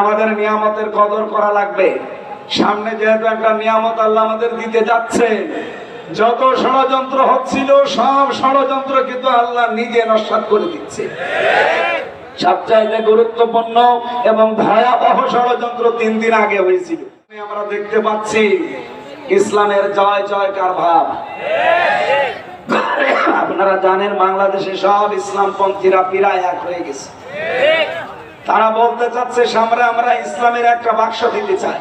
আমাদের নিয়ামতের কদর করা লাগবে। সামনে যেহেতু একটা নিয়ামত আল্লাহ আমাদের দিতে যাচ্ছে, যত ষড়যন্ত্র হচ্ছিল, সব ষড়যন্ত্র কিন্তু আল্লাহ নিজে নস্বাত করে দিচ্ছে। সবচাইতে গুরুত্বপূর্ণ এবং ভয়াবহ ষড়যন্ত্র তিন দিন আগে হয়েছিল। আমরা দেখতে পাচ্ছি ইসলামের জয় জয়কার ভাব। আপনারা জানেন বাংলাদেশে সব ইসলামপন্থীরা প্রায় এক হয়ে গেছে। তারা বলতে চাচ্ছে সামনে আমরা ইসলামের একটা বাক্স দিতে চাই।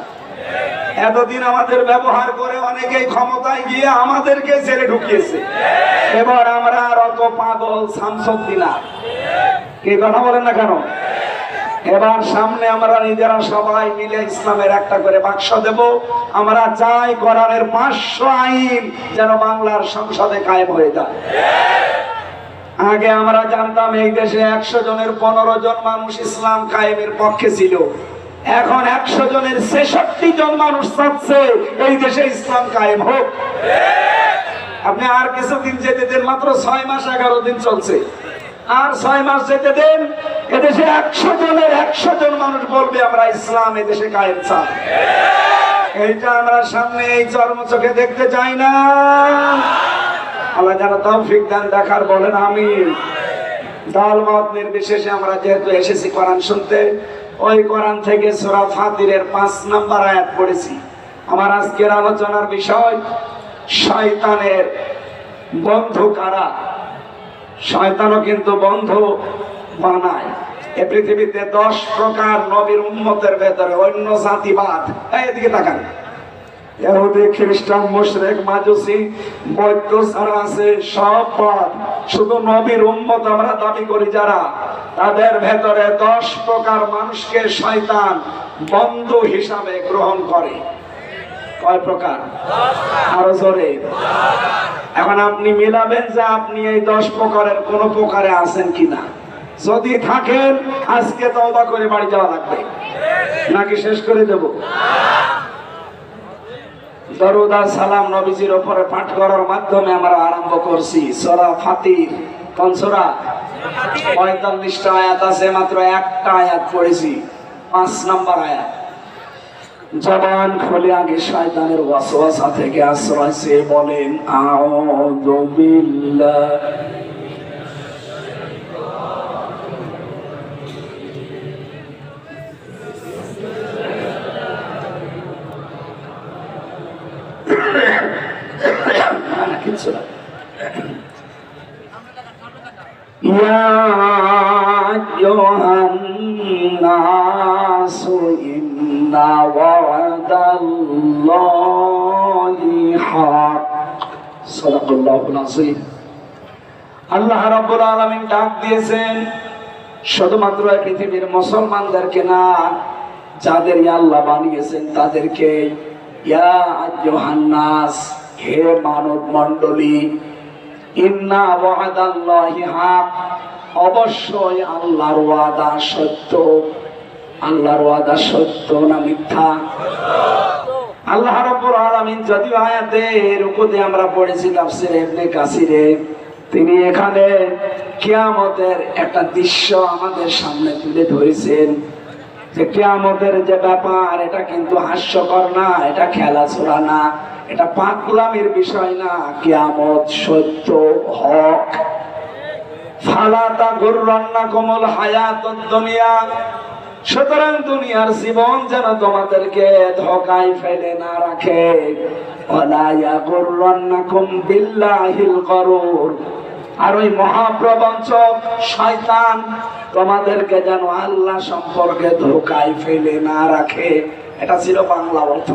এতদিন আমাদের ব্যবহার করে অনেকেই ক্ষমতায় গিয়ে আমাদেরকে ছেড়ে ঢুকিয়েছে। এবার আমরা আর অত পাগল শামসুদ্দিনা কে কথা বলেন না কেন? এবার সামনে আমরা নিজেরা সবাই মিলে ইসলামের একটা করে বাক্স দেব। আমরা চাই কোরআনের পাঁচশো আইন যেন বাংলার সংসদে কায়েম হয়ে যায়। আগে আমরা জানতাম এই দেশে একশো জনের পনেরো জন মানুষ ইসলাম কায়েমের পক্ষে ছিল। এখন একশো জনের ছেষট্টি জন মানুষ চাচ্ছে এই দেশে ইসলাম কায়েম হোক। আপনি আর কিছুদিন যেতে দেন, মাত্র ছয় মাস, এগারো দিন চলছে। আর ছয় মাস যেতে দেন, এদেশে একশো জনের একশো জন মানুষ বলবে, আমরা ইসলাম এদেশে কায়েম চাই। এইটা আমরা সামনে এই চর্ম চোখে দেখতে চাই না। আল্লাহ যেন তৌফিক দান, দেখার বলেন আমি দল মত নির্বিশেষে আমরা যেহেতু এসেছি কোরআন শুনতে, ওই কোরআন থেকে সূরা ফাতিরের পাঁচ নাম্বার আয়াত পড়েছি। আমার আজকের আলোচনার বিষয়, শয়তানের বন্ধু কারা? শয়তানও কিন্তু বন্ধু বানায়। এ পৃথিবীতে দশ প্রকার নবীর উন্মতের ভেতরে অন্য জাতিবাদ। এদিকে তাকান। ইহুদি, খ্রিস্টান, মুশরেক, মাজুসি বৈদ্য যারা আছে, সব বাদ। শুধু নবীর উম্মত আমরা দাবি করি যারা। তাদের ভেতরে দশ প্রকার মানুষকে শয়তান বন্ধু হিসাবে গ্রহণ করে। কয় প্রকার? আরও জোরে। এখন আপনি মিলাবেন যে আপনি এই দশ প্রকারের কোন প্রকারে আছেন কিনা। যদি থাকেন, আজকে তওবা করে বাড়ি যাওয়া লাগবে। নাকি শেষ করে দেব? দরুদ সালাম নবীজির ওপরে পাঠ করার মাধ্যমে আমরা আরম্ভ করছি। সরা ফাতির কনসরা পঁয়তাল্লিশটা আয়াত আছে, মাত্র একটা আয়াত পড়েছি, পাঁচ নম্বর আয়াত। জবান খুলে আগে শয়তানের ওয়াসওয়াসা থেকে আশ্রয় সে বলেন, আউযু বিল্লাহ يا أيها الناس إن وعد الله حق صدق الله العظيم আল্লাহ রাব্বুল আলামিন ডাক দিয়েছেন শুধুমাত্র এই পৃথিবীর মুসলমানদেরকে না যাদের আল্লাহ বানিয়েছেন তাদেরকে ইয়া আইয়ুহান নাস হে মানব মণ্ডলী অবশ্যই আল্লাহর ওয়াদা সত্য। আল্লাহর ওয়াদা সত্য না মিথ্যা? আল্লাহ রাব্বুল আলামিন যদিও আয়াতে রুকুতে আমরা পড়েছি তাফসীর কাসিরে, তিনি এখানে কিয়ামতের একটা দৃশ্য আমাদের সামনে তুলে ধরেছেন। যে কিয়ামতের যে ব্যাপার, এটা কিন্তু হাস্যকর না, এটা খেলাধুলা না, এটা পাগলামির বিষয় না। কিয়ামত সত্য হক। ফালাতা সুতরাং দুনিয়ার জীবন যেন তোমাদেরকে ফেলে না রাখে। বিল্লাহিল আর ওই মহাপ্রবঞ্চক শয়তান তোমাদেরকে যেন আল্লাহ সম্পর্কে ধোকায় ফেলে না রাখে। এটা ছিল বাংলা অর্থ।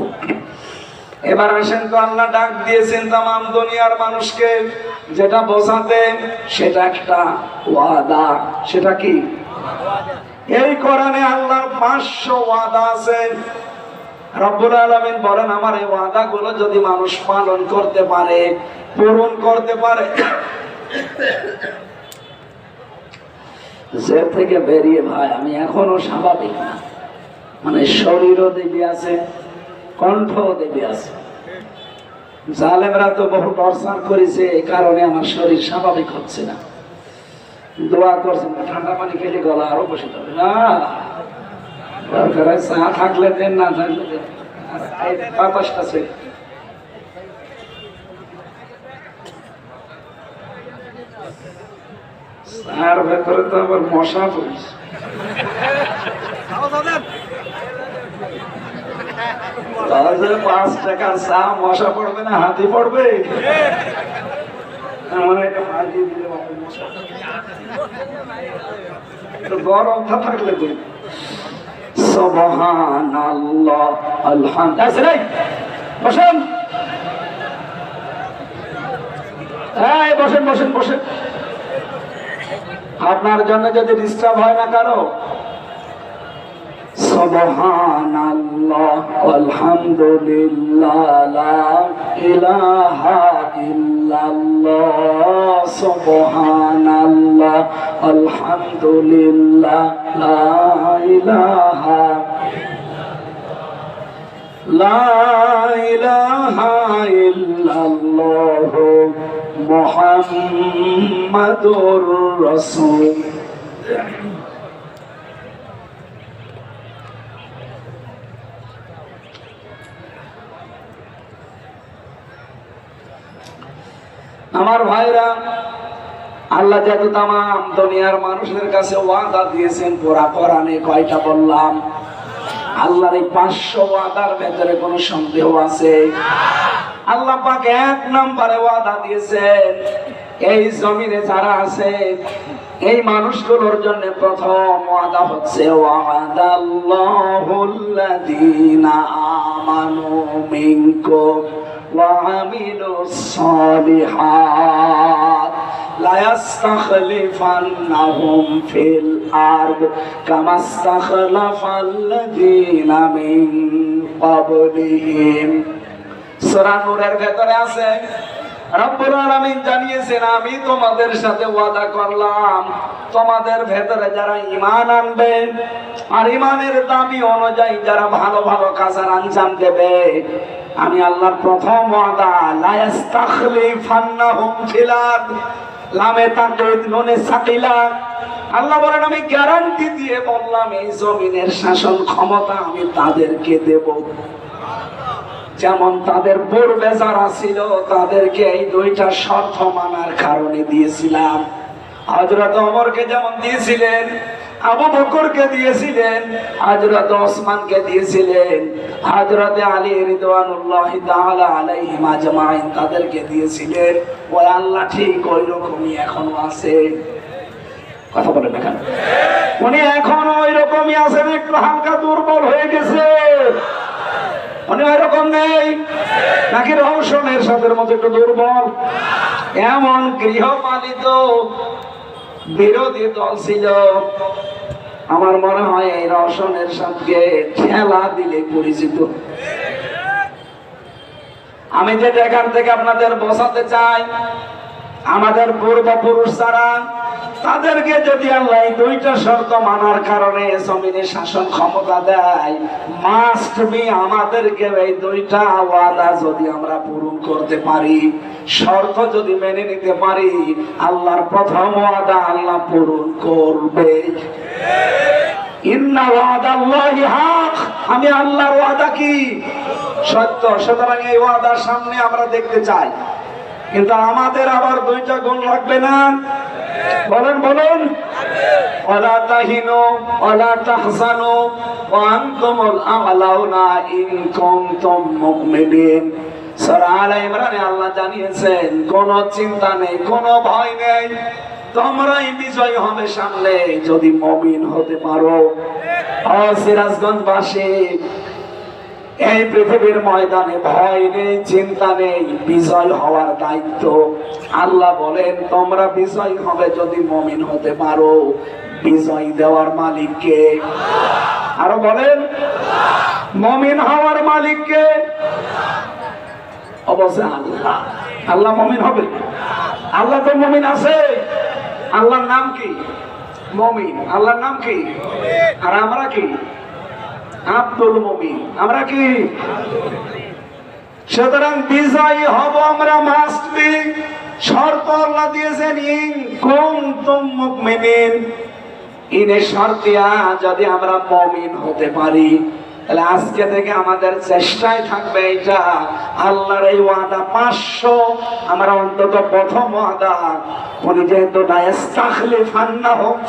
এবার আসেন তো আল্লাহ ডাক দিয়েছেন তাম দুনিয়ার মানুষকে, যেটা বোঝাতে সেটা একটা ওয়াদা। সেটা কি? এই কোরআনে আল্লাহর পাঁচশো ওয়াদা আছে। রব্বুল আলামিন বলেন, আমার এই ওয়াদাগুলো যদি মানুষ পালন করতে পারে, পূরণ করতে পারে যে থেকে বেরিয়ে ভাই, আমি এখনও স্বাভাবিক না। মানে শরীরও দেবী আছে, কণ্ঠও দেবী আছে। জালেমরা তো বহু টর্চার করেছে এই কারণে আমার শরীর স্বাভাবিক হচ্ছে না। দোয়া করছেন ঠান্ডা পানি খেলে গলা আরও বসে যাবে। না, দরকার চা থাকলে দেন, না থাকলে দেন। আর এই চার ভেতরে তো আবার মশা পড়ছে। পাঁচ টাকার চা মশা পড়বে না, হাতি পড়বে? গরমটা থাকলে আলহামদুলিল্লাহ। বসেন বসেন বসেন বসেন। আপনার জন্য যদি ডিস্টার্ব হয় না কারও? আলহামদুলিল্লাহ লা ইলাহা ইল্লাল্লাহ। মুহাম্মাদুর রাসূল। আমার ভাইরা, আল্লাহ যত তাম দুনিয়ার মানুষের কাছে ওয়াদা দিয়েছেন, পুরা কোরআনে কয়টা বললাম? আল্লাহর এই পাঁচশো ওয়াদার ভেতরে কোনো সন্দেহ আছে? আল্লাহ পাক এক নম্বরে ওয়াদা দিয়েছেন এই জমিনে যারা আছে এই মানুষগুলোর জন্য প্রথম ওয়াদা হচ্ছে ওয়াদাল্লাহুল্লাযীনা আমানু মিনকুম وعملوا الصالحات ليستخلفنهم في الأرض كما استخلف الذين من قبلهم সূরা নূরের ভেতরে আছে। রব্বুল আলামিন জানিয়েছেন, আমি তোমাদের সাথে ওয়াদা করলাম, তোমাদের ভেতরে যারা ঈমান আনবে আর ঈমানের দাবি অনুযায়ী যারা ভালো ভালো কাজের আঞ্জাম দেবে, আমি আল্লাহর প্রথম ওয়াদা, লা ইস্তাখলিফান্নাহুম ফিল লামে তাকিদ নুনে সাকিলা। আল্লাহ বলেন, আমি গ্যারান্টি দিয়ে বললাম, এই জমিনের শাসন ক্ষমতা আমি তাদেরকে দেব। যেমন তাদের পূর্বে যারা ছিল তাদেরকে এই দুইটা শর্ত মানার কারণে দিয়েছিলাম। হজরত অমরকে যেমন দিয়েছিলেন, আবু বকরকে দিয়েছিলেন হজরত ওসমানকে দিয়েছিলেন হজরত আলী রিদওয়ানুল্লাহ তাআলা আলাইহিম আজমাইন তাদেরকে দিয়েছিলেন। ওই আল্লাহ ঠিক ওই রকমই এখনও আছে। কথা বলেন না কেন? উনি এখনও ওই রকমই আছেন, একটু হালকা দুর্বল হয়ে গেছে। ওই রকম নেই। নাকি রহস্যের সাথে মতো একটু দুর্বল? এমন গৃহপালিত বিরোধী দল ছিল। আমার মনে হয় এই রওশনের সাথে ঠেলা দিলে পরিচিত। আমি যে এখান থেকে আপনাদের বসাতে চাই, আমাদের পূর্বপুরুষ যারা তাদেরকে যদি আল্লাহ দুইটা শর্ত মানার কারণে জমিনে শাসন ক্ষমতা দেয় মাস্ট বি আমাদেরকে এই দুইটা ওয়াদা যদি আমরা পূরণ করতে পারি। শর্ত যদি মেনে নিতে পারি, আল্লাহর প্রথম ওয়াদা আল্লাহ পূরণ করবে। আমি আল্লাহর ওয়াদা কি? সত্য। সুতরাং এই ওয়াদার সামনে আমরা দেখতে চাই। কিন্তু আমাদের আবার দুইটা গুণ লাগবে না? বলেন, বলুন। ওয়ালা তাহিনু সূরা আলে ইমরানে আল্লাহ জানিয়েছেন, কোনো চিন্তা নেই, কোনো ভয় নেই। তোমরাই বিজয় হবে সামনে, যদি মমিন হতে পারো। ও সিরাজগঞ্জবাসী এই পৃথিবীর ময়দানে ভয় নেই, চিন্তা নেই, বিজয় হওয়ার দায়িত্ব। আল্লাহ বলেন, তোমরা বিজয় হবে যদি মমিন হতে পারো। বিজয় দেওয়ার মালিককে আরও বলেন, মমিন হওয়ার মালিককে অবশ্যই আল্লাহ। আল্লাহ মমিন হবে? আল্লাহ তো মমিন আছে। আল্লাহর নাম কি? মমিন। আল্লাহর নাম কি? আর আমরা কি? আব্দুল মমিন। আমরা কি? সুতরাং বিজয়ী হব আমরা মাস্ট শর্ত আল্লাহ দিয়েছেন, ইন কোন তুমিন ইনে শর্তিয়া যদি আমরা মমিন হতে পারি তাহলে আজকে থেকে আমাদের চেষ্টায় থাকবে এটা। আল্লাহর এই ওয়াদা পাঁচশো। আমরা অন্তত প্রথম ওয়াদা, উনি যেহেতু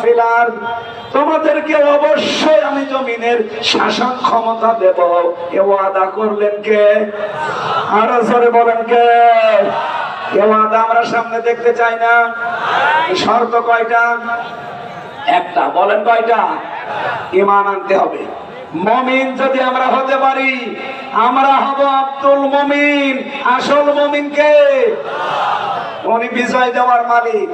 ফিলার তোমাদেরকে অবশ্যই আমি জমিনের শাসন ক্ষমতা দেব। এ ওয়াদা করলেন কে? আরও জোরে বলেন কে? এ ওয়াদা আমরা সামনে দেখতে চাই না। শর্ত কয়টা? একটা, বলেন কয়টা? ইমান আনতে হবে। মমিন যদি আমরা হতে পারি, আমরা হব আব্দুল মমিন। আসল মমিন কে? উনি বিজয় দেওয়ার মালিক।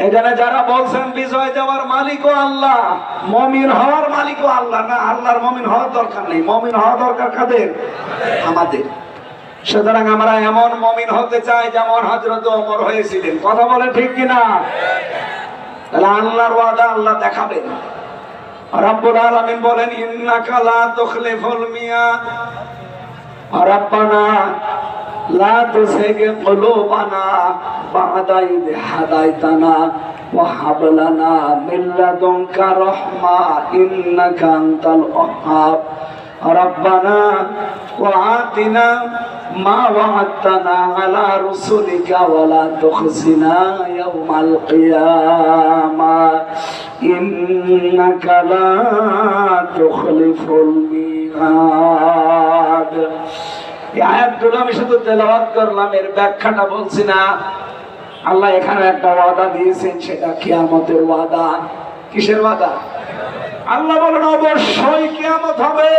এখানে যারা বলছেন বিজয় দেওয়ার মালিকও আল্লাহ, মমিন হওয়ার মালিকও আল্লাহ না, আল্লাহর মমিন হওয়ার দরকার নেই। মমিন হওয়া দরকার কাদের? আমাদের। সুতরাং আমরা এমন মমিন হতে চাই যেমন হজরত ওমর হয়েছিলেন। কথা বলে ঠিক কিনা? তাহলে আল্লাহর ওয়াদা আল্লাহ দেখাবেন। রাব্বুল আলামিন বলেন, ইন্নাকা লা তুখলিফুল মিয়াদ রাব্বানা, লা তুসিগ কুলুবানা বা'দা ইদ হাদাইতানা ওয়া হাব লানা মিন লাদুনকা রাহমা ইন্নাকা আনতাল ওয়াহ্হাব। রাব্বানা, ওয়া আতিনা মা আমি শুধু তেলাওয়াত করলাম, এর ব্যাখ্যাটা বলছি না। আল্লাহ এখানে একটা ওয়াদা দিয়েছেন, সেটা কিয়ামতের ওয়াদা। কিসের ওয়াদা? আল্লাহ বলেন, অবশ্যই কিয়ামত হবে।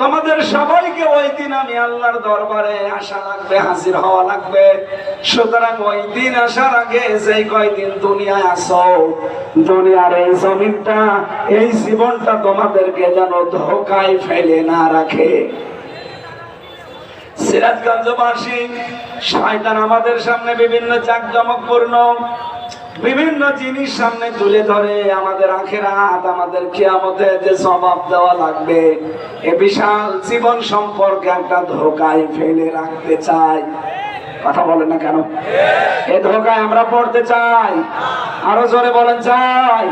তোমাদের সবাইকে ওই দিন আমি আল্লাহর দরবারে আসা লাগবে, হাজির হওয়া লাগবে। সুতরাং ওই দিন আসার আগে যে কয়দিন দুনিয়ায় আসো, দুনিয়ার এই জমিনটা, এই জীবনটা তোমাদেরকে যেন ধোকায় ফেলে না রাখে। সিরাজগঞ্জবাসী, শয়তান আমাদের সামনে বিভিন্ন জাকজমকপূর্ণ বিভিন্ন জিনিস সামনে তুলে ধরে আমাদের আখেরাত, আমাদের কিয়ামতে যে জবাব দেওয়া লাগবে, এ বিশাল জীবন সম্পর্কে একটা ধোকায় ফেলে রাখতে চাই। কথা বলেন না কেন? এ ধোকায় আমরা পড়তে চাই। আরও জোরে বলেন, চাই।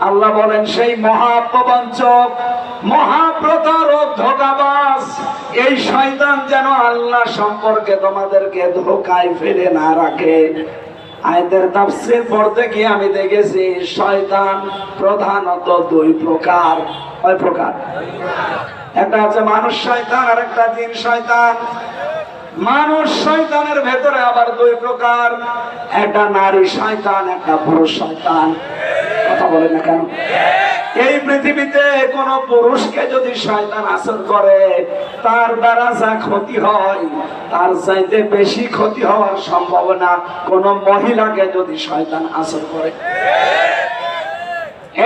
আল্লাহ বলেন, সেই মহাপ্রবঞ্চক মহাপ্রতারক ধোকাবাস এই শয়তান যেন আল্লাহ সম্পর্কে তোমাদেরকে ধোকায় ফেলে না রাখে। আয়দের তাফসীর পড়তে গিয়ে আমি দেখেছি, শয়তান প্রধানত দুই প্রকার। কয় প্রকার? একটা হচ্ছে মানুষ শয়তান আর একটা জিন শয়তান। মানুষ শয়তানের ভেতরে আবার দুই প্রকার। একটা নারী শয়তান, একটা পুরুষ শয়তান। কথা বলে না কেন? এই পৃথিবীতে কোন পুরুষকে যদি শয়তান আসর করে, তার দ্বারা যা ক্ষতি হয়, তার চাইতে বেশি ক্ষতি হওয়ার সম্ভাবনা কোন মহিলাকে যদি শয়তান আসর করে।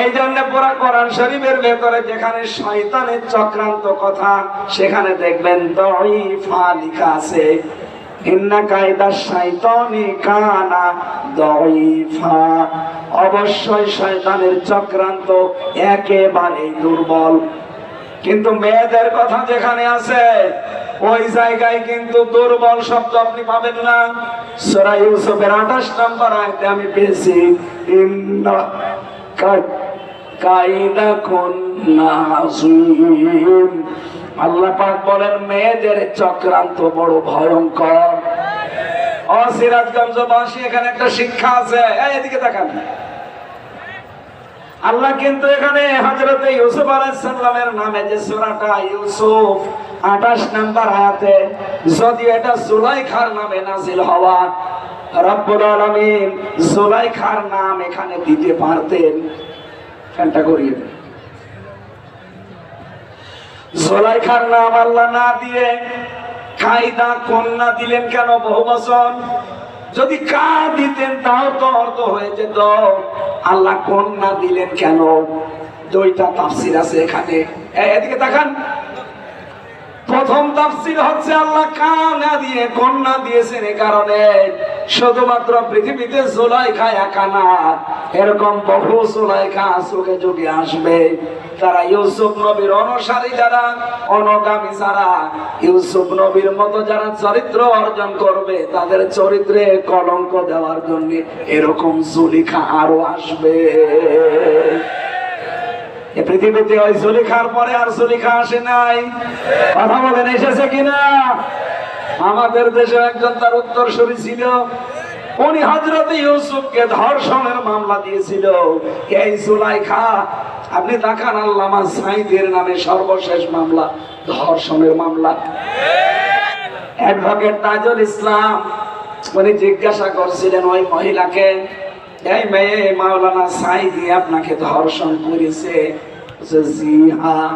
এই জন্য পুরা কোরআন শরীফের ভেতরে যেখানে শয়তানের চক্রান্ত কথা, সেখানে দেখবেন দইফা লেখা আছে ইন্না কায়দা কানা অবশ্যই শয়তানের চক্রান্ত একেবারে দুর্বল। কিন্তু মেয়েদের কথা যেখানে আছে, ওই জায়গায় কিন্তু দুর্বল শব্দ আপনি পাবেন না। সূরা ইউসুফের 28 নম্বর আয়াতে আমি পেয়েছি কাইদা কন্যা আল্লাহ পাক বলেন, মেয়েদের চক্রান্ত বড় ভয়ঙ্কর। এখানে একটা শিক্ষা আছে। এদিকে আল্লাহ কিন্তু এখানে হজরতে ইউসুফ আলাইসাল্লামের নামে যে সূরাটা ইউসুফ 28 নাম্বার আয়াতে যদি এটা জুলাইখার নামে নাজিল হওয়া, রব্বুল আলামিন জুলাইখার নাম এখানে দিতে পারতেন। ফ্যানটা করিয়ে জুলাইখার নাম আল্লাহ না দিয়ে কায়দা কন্যা দিলেন কেন বহু বছর যদি কা দিতেন তাও তো অর্থ হয়ে যেত। আল্লাহ কন্যা দিলেন কেন? দুইটা তাফসির আছে এখানে। এদিকে তাকান। প্রথম তাফসির হচ্ছে আল্লাহ কানা দিয়ে, কন্যা দিয়েছেন এ কারণে। শুধুমাত্র পৃথিবীতে জোলাইখা একা না, এরকম বহু জোলাইখা যুগে যুগে আসবে, তারা ইউসুফ নবীর অনুসারী যারা, অনগামী যারা, ইউসুফ নবীর মতো যারা চরিত্র অর্জন করবে, তাদের চরিত্রে কলঙ্ক দেওয়ার জন্য এরকম জুলিখা আরও আসবে। পৃথিবীতে ওই জুলিখার পরে আর জুলিখা আসে নাই। কথা বলেন, এসেছে কিনা? আমাদের দেশে একজন তার উত্তর উত্তরসূরি ছিল। উনি হজরত ইউসুফকে ধর্ষণের মামলা দিয়েছিল। এই জুলাইখা, আপনি দেখান আল্লামা সাইদের নামে সর্বশেষ মামলা, ধর্ষণের মামলা। অ্যাডভোকেট তাজুল ইসলাম, উনি জিজ্ঞাসা করছিলেন, ওই মহিলাকে এই মেয়ে মাওলানা সাইদি আপনাকে ধর্ষণ করেছে জি হ্যাঁ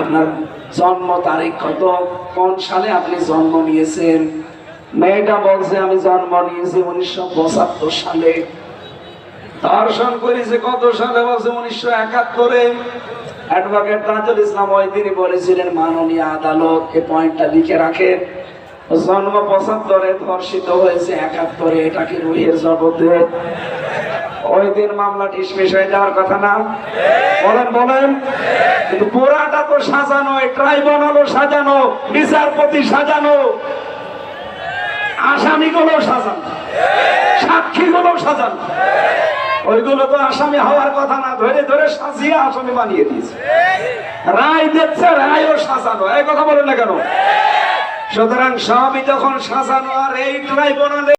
আপনার জন্ম তারিখ কত? কোন সালে আপনি জন্ম নিয়েছেন? মেয়েটা বলছে, আমি জন্ম নিয়েছি উনিশশো পঁচাত্তর সালে। ধর্ষণ করেছে কত সালে বলছে? উনিশশো একাত্তরে। অ্যাডভোকেট তাজুল ইসলাম ওই তিনি বলেছিলেন, মাননীয় আদালত এই পয়েন্টটা লিখে রাখেন। জন্ম পঁচাত্তরে ধর্ষিত হয়েছে একাত্তরে, এটা রুহের জগতে? ওই দিন মামলা ডিসমিস হয়ে যাওয়ার কথা না? বলেন বলেন। কিন্তু পুরাটা তো সাজানো ট্রাইব্যুনালও সাজানো, বিচারপতি সাজানো। আসামিগুলো সাজানো সাক্ষীগুলো সাজানো। ওইগুলো তো আসামি হওয়ার কথা না, ধরে ধরে সাজিয়ে আসামি বানিয়ে দিয়েছে। রায় দিচ্ছে, রায়ও সাজানো। এই কথা বলেন না কেন? সুতরাং সবই যখন সাজানো আর এই ট্রাইব্যুনালে